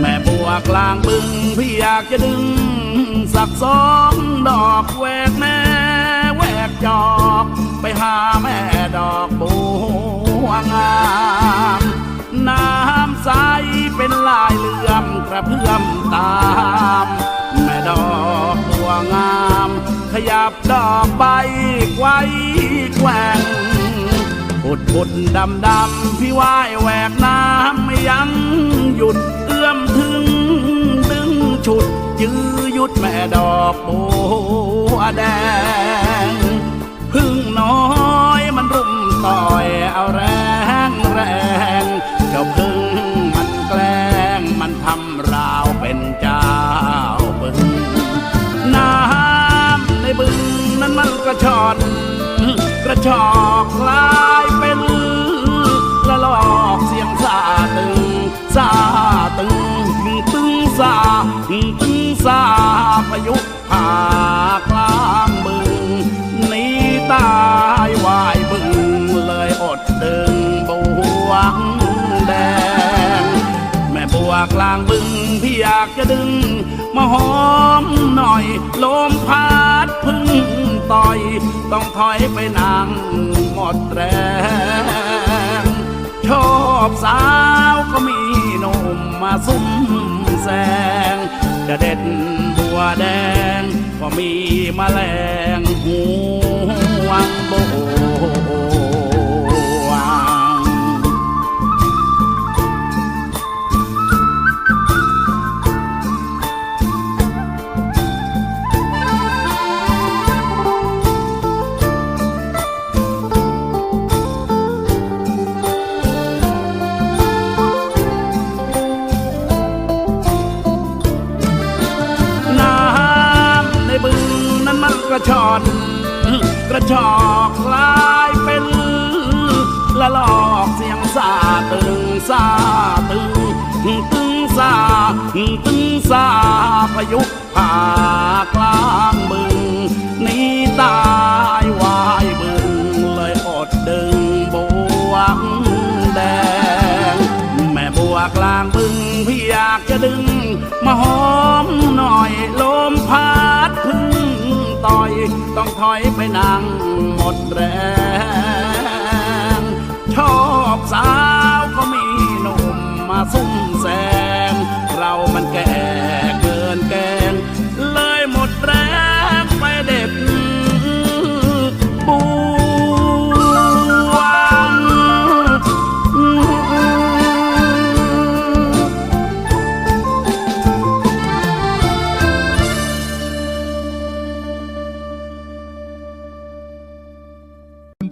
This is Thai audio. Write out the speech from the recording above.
แม่บัวกลางบึงพี่อยากจะดึง สักสองดอกแวกแม่แวกจอก ไปหาแม่ดอกบัวงามน้ำใสเป็นลายเลื่อมกระเพื่อมตาม แม่ดอกบัวงาม ขยับดอกใบไว้แกว่งพุดพุดดำดำพี่ว่ายแหวกน้ำไม่ยั้งหยุดเอื้อมถึง ทำราวเป็นเจ้าบึง น้ำในบึงนั้นมันกระชอน กระชอกกลายเป็นละลอกเสียงซาตึงซาตึงตึงซาตึงซาพายุผ่า ระดึง มาหอมหน่อย ลมพัดพึ่งต่อย ต้องถอยไปนางหมดแรงชอบสาวก็มีหนุ่มมาซุ่มแซงจะเด็ดบัวแดง ก็มีมแล ระชอกกลายเป็นละลอกเสียงซาตึงซาตึงตึงซาตึงซาพายุผ่ากลางมึงนี่ตาย